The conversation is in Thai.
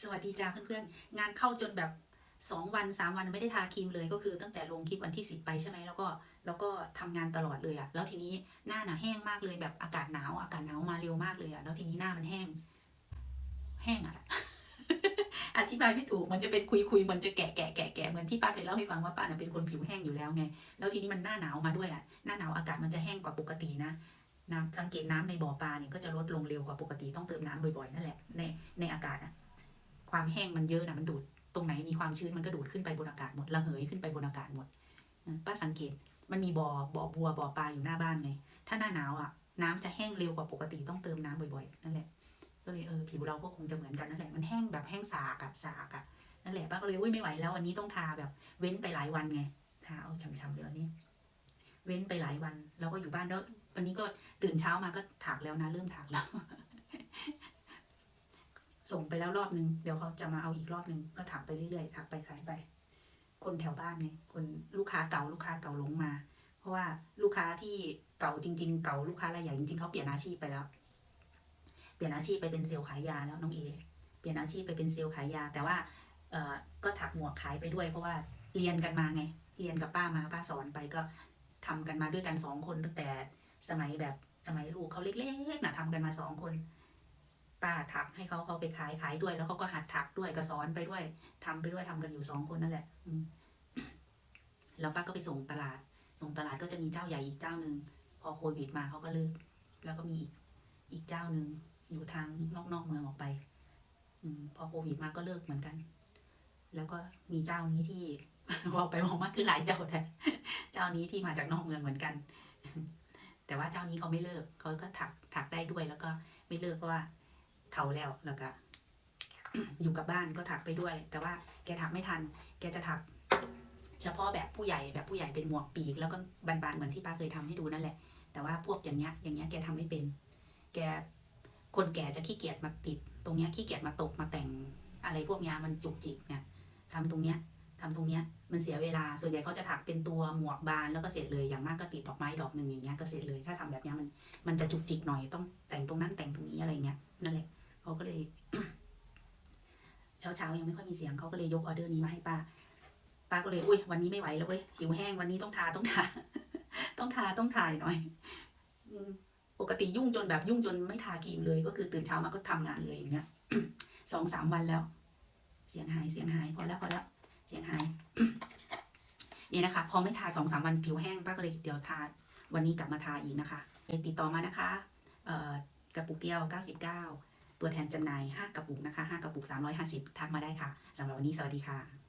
สวัสดีจ้าเพื่อนๆ งานเข้าจนแบบ 2 วัน 3 วันไม่ได้ทาครีมเลยก็คือตั้งแต่ลงคลิปวันที่ 10 ไปใช่ไหมแล้วก็แล้วก็ทำงานตลอดเลยอะแล้วทีนี้หน้าหนาแห้งมากเลยแบบอากาศหนาวอากาศหนาวมาเร็วมากเลยอะแล้วทีนี้หน้ามันแห้ง แห้งอะอธิบายไม่ถูกมันจะเป็นคุยคุยมันจะแกะแกะแกะแกะเหมือนที่ป้าเคยเล่าให้ฟังว่าป้าน่ะเป็นคนผิวแห้งอยู่แล้วไง แล้วทีนี้มันหน้าหนาวมาด้วยอะหน้าหนาวอากาศมันจะแห้งกว่าปกตินะน้ำสังเกตน้ำในบ่อปลาเนี่ยก็จะลดลงเร็วกว่าปกติต้องเติมน้ำบ่อยๆนั่นแหละในในอากาศอะ ความแห้งมันเยอะนะมันดูดตรงไหนมีความชื้นมันก็ดูดขึ้นไปบนอากาศหมดระเหยขึ้นไปบนอากาศหมดป้าสังเกตมันมีบ่อบ่อบัวบ่อปลาอยู่หน้าบ้านไง ถ้าหน้าหนาวอะ น้ำจะแห้งเร็วกว่าปกติต้องเติมน้ำบ่อยๆนั่นแหละก็เลยเออผิวเราก็คงจะเหมือนกันนั่นแหละมันแห้งแบบแห้งสากอะสากอะนั่นแหละป้าก็เลยอุ้ยไม่ไหวแล้ววันนี้ต้องทาแบบเว้นไปหลายวันไงทาเอาช้ำๆเดี๋ยวนี้ เว้นไปหลายวันแล้วก็อยู่บ้านแล้ววันนี้ก็ตื่นเช้ามาก็ถากแล้วนะเริ่มถากแล้ว ส่งไปแล้วรอบนึง เดี๋ยวเขาจะมาเอาอีกรอบนึง ก็ถักไปเรื่อยๆถักไปขายไป คนแถวบ้านไงคนลูกค้าเก่าลูกค้าเก่าลงมา เพราะว่าลูกค้าที่เก่าจริง ๆ เก่าลูกค้ารายใหญ่จริงๆเขาเปลี่ยนอาชีพไปแล้ว เปลี่ยนอาชีพไปเป็นเซลล์ขายยาแล้วน้องเอเปลี่ยนอาชีพไปเป็นเซลล์ขายยา แต่ว่าเออก็ถักหมวกขายไปด้วย เพราะว่าเรียนกันมาไง เรียนกับป้ามาป้าสอนไปก็ทำกันมาด้วยกันสองคนตั้งแต่สมัยแบบสมัยลูกเขาเล็กๆนะทำกันมาสองคน ป้าถักให้เขาเขาไปขายขายด้วย แล้วเขาก็หัดถักด้วยก็สอนไปด้วยทำไปด้วยทำกันอยู่สองคนนั่นแหละอืแล้วป้าก็ไปส่งตลาด ส่งตลาดก็จะมีเจ้าใหญ่อีกเจ้าหนึ่งพอโควิดมาเขาก็เลิกแล้วก็มีอีกอีกเจ้าหนึ่งอยู่ทางนอกนอกเมืองออกไป อืม พอโควิดมาก็เลิกเหมือนกัน แล้วก็มีเจ้านี้ที่บอกไปบอกมาคือหลายเจ้าแต่เจ้านี้ที่มาจากนอกเมืองเหมือนกัน แต่ว่าเจ้านี้เขาไม่เลิกเขาก็ถักถักได้ด้วยแล้วก็ไม่เลิกเพราะว่า เฒ่าแล้วแล้วก็อยู่กับบ้านก็ถักไปด้วย แต่ว่าแกถักไม่ทัน แกจะถัก เฉพาะแบบผู้ใหญ่แบบผู้ใหญ่เป็นหมวกปีก แล้วก็บานๆเหมือนที่ป้าเคยทำให้ดูนั่นแหละ แต่ว่าพวกอย่างเงี้ยอย่างเงี้ยแกทำไม่เป็น แกคนแก่จะขี้เกียจมาติด ตรงเนี้ยขี้เกียจมาตกมาแต่งอะไรพวกเนี้ยมันจุกจิกเนี่ยทำตรงเนี้ยทำตรงเนี้ยมันเสียเวลาส่วนใหญ่เขาจะถักเป็นตัวหมวกบานแล้วก็เสร็จเลยอย่างมากก็ติดดอกไม้ดอกหนึ่งอย่างเงี้ยก็เสร็จเลยถ้าทำแบบเนี้ยมันมันจะจุกจิกหน่อยต้องแต่งตรงนั้นแต่งตรงนี้อะไรเงี้ยนั่นแหละ เขาก็เลยเช้าเช้าๆยังไม่ค่อยมีเสียงเขาก็เลยยกออเดอร์นี้มาให้ป้าป้าก็เลยอุ้ยวันนี้ไม่ไหวแล้วเว้ยหิวแห้งวันนี้ต้องทาต้องทา ต้องทาต้องทาหน่อยปกติยุ่งจนแบบยุ่งจนไม่ทาครีมเลย ก็คือตื่นเช้ามาก็ทำงานเลยอย่างเงี้ยสองสามวันแล้ว เสียงหายเสียงหายพอแล้วพอแล้วเสียงหายเนี่ยนะคะ พอไม่ทาสองสามวันผิวแห้งป้าก็เลยเดี๋ยวทาวันนี้กลับมาทาอีกนะคะติดต่อมานะคะกระปุกเดียว 99 ตัวแทนจำหน่าย 5 กระปุกนะคะ 5 กระปุก 350 ทักมาได้ค่ะสำหรับวันนี้สวัสดีค่ะ